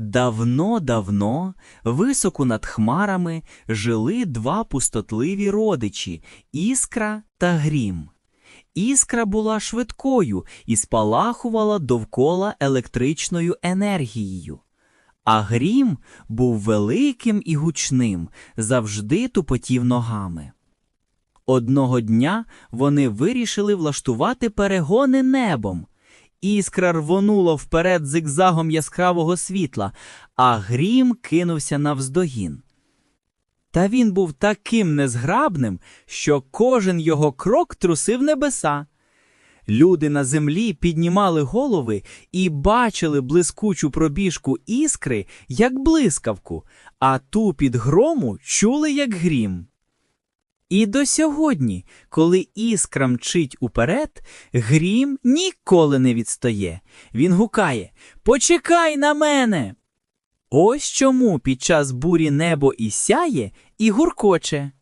Давно-давно, високо над хмарами, жили два пустотливі родичі Іскра та Грім. Іскра була швидкою і спалахувала довкола електричною енергією. А Грім був великим і гучним, завжди тупотів ногами. Одного дня вони вирішили влаштувати перегони небом. Іскра рвонула вперед зигзагом яскравого світла, а грім кинувся навздогін. Та він був таким незграбним, що кожен його крок трусив небеса. Люди на землі піднімали голови і бачили блискучу пробіжку іскри, як блискавку, а тупіт грому чули, як грім. І до сьогодні, коли іскра мчить уперед, грім ніколи не відстає. Він гукає Почекай на мене. Ось чому під час бурі небо і сяє, і гуркоче.